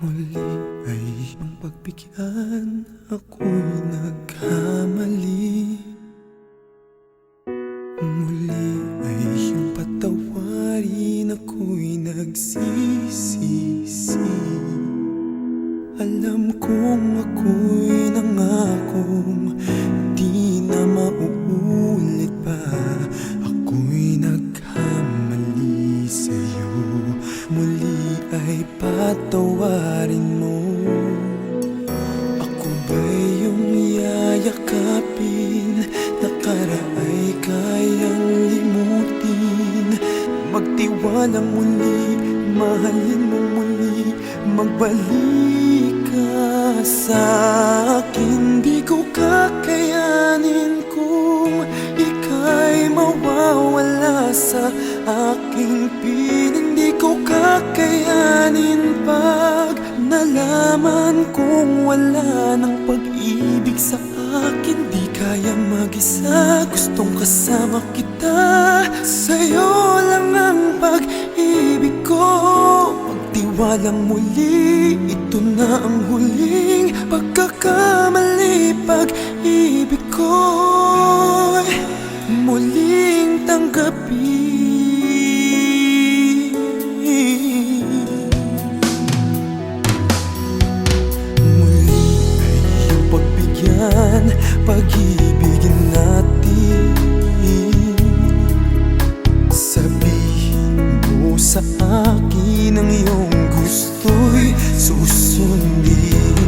Muli ay iyong pagbigyan Ako'y nagkamali Magtiwalang muli, mahalin mo muli Magbalik ka sa akin. Di ko kakayanin kung ika'y mawawala sa aking piling. Di ko kakayanin pag nalaman kong wala ng pag-ibig sa akin. Di kaya mag-isa, gustong kasama kita. Sa'yo lang ang pag-ibig ko. Pagtiwalang muli, ito na ang huling Pagkakamali, pag-ibig ko. Muling tanggapin Pag-ibigin natin Sabihin mo sa akin Ang iyong gusto'y susundin.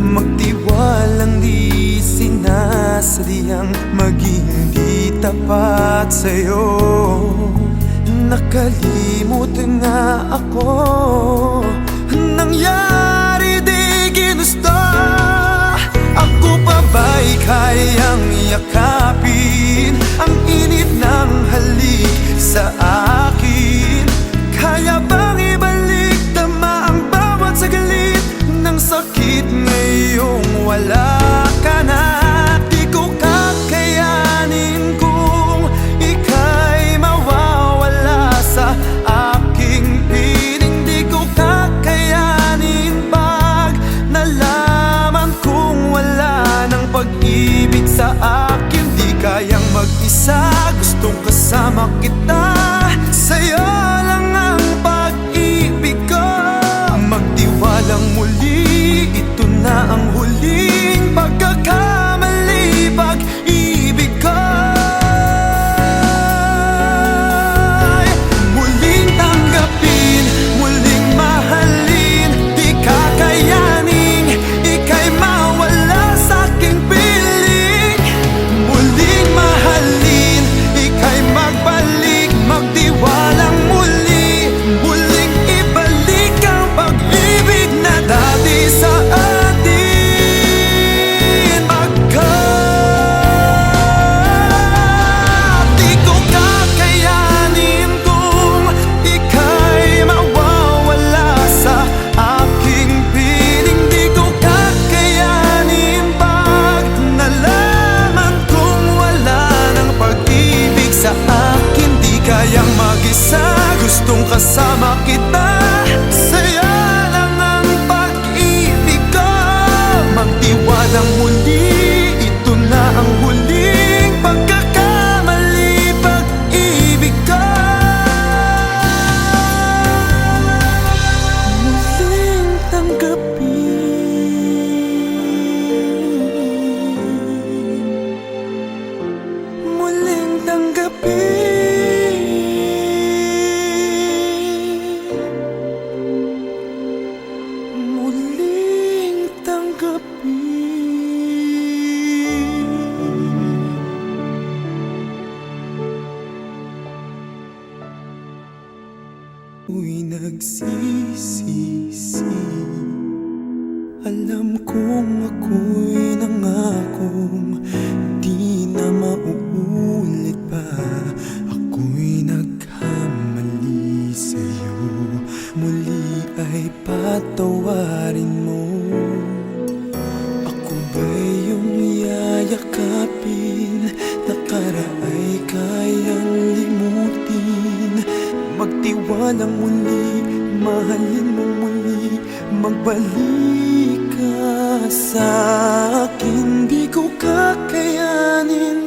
Magtiwalang di sinasadyang Maging di tapat sa'yo. Nakalimot nga ako Nangyari kayang yakapin Ang init ng halik sa akin. Kaya bang pag-ibig sa akin Di kayang mag-isa, gustong kasama kita Sa'yo kasama kita Uy nagsisisi. Alam kong ako'y nangakong Walang muli, mahalin mo muli Magbalik ka sa akin. Di ko kakayanin